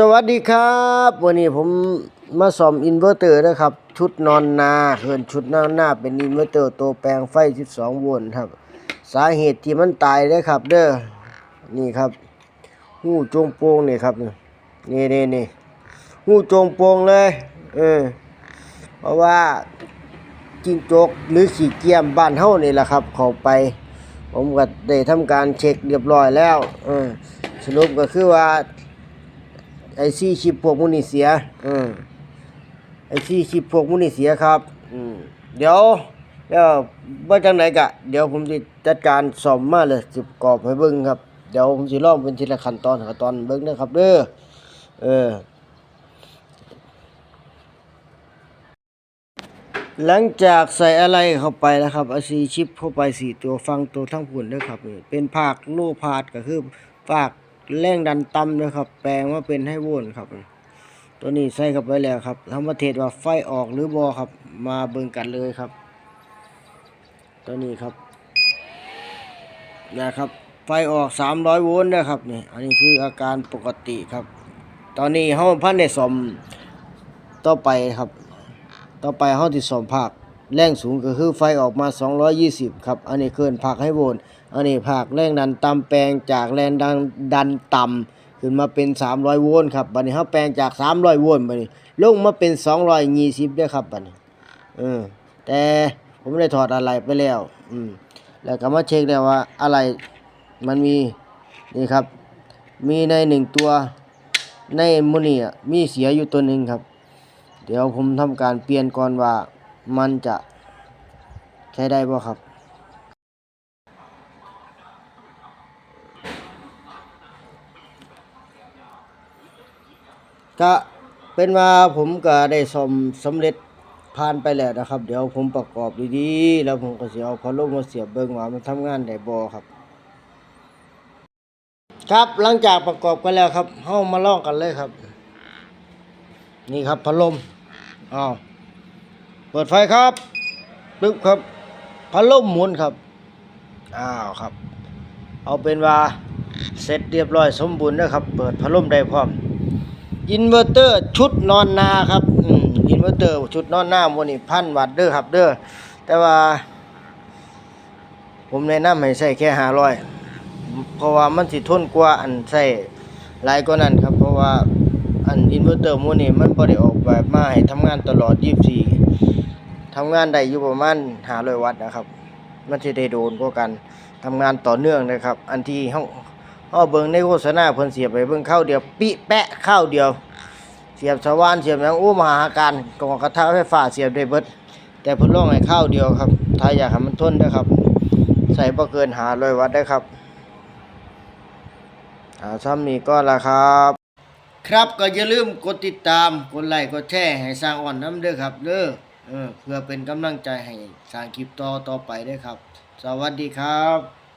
สวัสดีครับ วันนี้ผมมาซ่อมอินเวอร์เตอร์นะครับ ชุดนอนนาเฮินชุดนอนนาเป็นอินเวอร์เตอร์ตัวแปลงไฟ 12 โวลต์ครับ สาเหตุที่มันตายได้ครับ เด้อนี่ครับ หูจงโปงนี่ครับนี่นี่นี่หูจงโปงเลยเออเพราะว่าจิ้งจกหรือขี้เกียมบ้านเฮานี่แหละครับ เข้าไป ผมก็ได้ทำการเช็คเรียบร้อยแล้วเออสรุปก็คือว่า ไอซี่ชิปพวกมูนี่เสียอืมไอซี่ชิปพวกมูนี่เสียครับ อืมเดี๋ยวเดี๋ยวว่าจังไหนกะ เดี๋ยวผมจะจัดการซ่อมมาเลยสิบกรอบให้เบิ่งครับ เดี๋ยวผมสิลองเป็นทีละขั้นตอนขั้นตอนเบิ่งนะครับเด้อเออ หลังจากใส่อะไรเข้าไปแล้วครับเอาซีชิปเข้าไปสี่ตัวฟังตัวทั้งผุนด้วยครับนี่เป็นภาคโลพาดก็คือภาค แรงดันต่ำนะครับ แปลงมาเป็นให้โวนครับ ตัวนี้ใส่เข้าไปแล้วครับทำมาเทศว่าไฟออกหรือบอครับ มาเบิ่งกันเลยครับ ตัวนี้ครับนะครับไฟออก 300 โวลต์นะครับนี่อันนี้คืออาการปกติครับ ตอนนี้เฮาพันได้ซ่อมต่อไปครับ ต่อไปเฮาที่ซ่อมภาค แรงสูงก็คือไฟออกมา 220 ครับ อันนี้เกินภาคให้โวลต์อันนี้ภาคแรงดันต่ำแปลงจากแรงดันดันต่ำขึ้นมาเป็น 300 โวลต์ครับบัดนี้เฮาแปลงจาก 300 โวลต์บัดนี้ลงมาเป็น 220ด้อครับบัดนี้เออแต่ผมได้ถอดอะไรไปแล้ว อืมแล้วก็มาเช็คแล้วว่าอะไรมันมีนี่ครับ มีในหนึ่งตัวในโมนี่มีเสียอยู่ตัวหนึ่งครับ เดี๋ยวผมทำการเปลี่ยนก่อนว่า มันจะใช้ได้บ่ครับ ก็เป็นว่าผมก็ได้สมสำเร็จผ่านไปแล้วนะครับ เดี๋ยวผมประกอบดีๆ แล้วผมก็เสิเอาพัดลมมาเสียบเบิ่งว่ามันทำงานได้บ่ครับ ครับหลังจากประกอบกันแล้วครับเฮามาลองกันเลยครับ นี่ครับพัดลมอ้าว เปิดไฟครับปึ๊บครับพัดลมหมุนครับ อ้าวครับ เอาเป็นว่าเสร็จเรียบร้อยสมบูรณ์แล้วครับ เปิดพัดลมได้พร้อม อินเวอร์เตอร์ชุดนอนนาครับอืมอินเวอร์เตอร์ชุดนอนนาโมนี่พันวัตต์เด้อครับเด้อแต่ว่า ผมแนะนำให้ใส่แค่ห้าร้อยเพราะว่ามันสิทนกว่าอันใส่หลายกว่านั้นครับ เพราะว่าอันอินเวอร์เตอร์โมนี่มันบ่ได้ออกแบบมาให้ทำงานตลอด 24 ทำงานได้อยู่ประมาณ500วัตต์นะครับ มันสิได้โดนกว่ากันทำงานต่อเนื่องนะครับ อันที่เฮาเฮาเบิ่งในโฆษณาเพิ่นเสียบไปเบิ่งข้าวเดียวปิแปะข้าวเดียว เสียบสว่านเสียบหยังโอ้มหาการกองกระทะไฟฟ้าเสียบได้เบิดแต่เพิ่นลองให้ข้าวเดียวครับ ถ้าอยากให้มันทนนะครับ ใส่บ่เกิน500วัตต์ได้ครับอ่าซ้ำนี้ก็ละครับ ครับก็อย่าลืมกดติดตาม กดไลค์กดแชร์ให้สร้างอ่อนน้ำเด้อครับเด้อ เออเพื่อเป็นกำลังใจให้สร้างคลิปต่อต่อไปด้อครับ สวัสดีครับ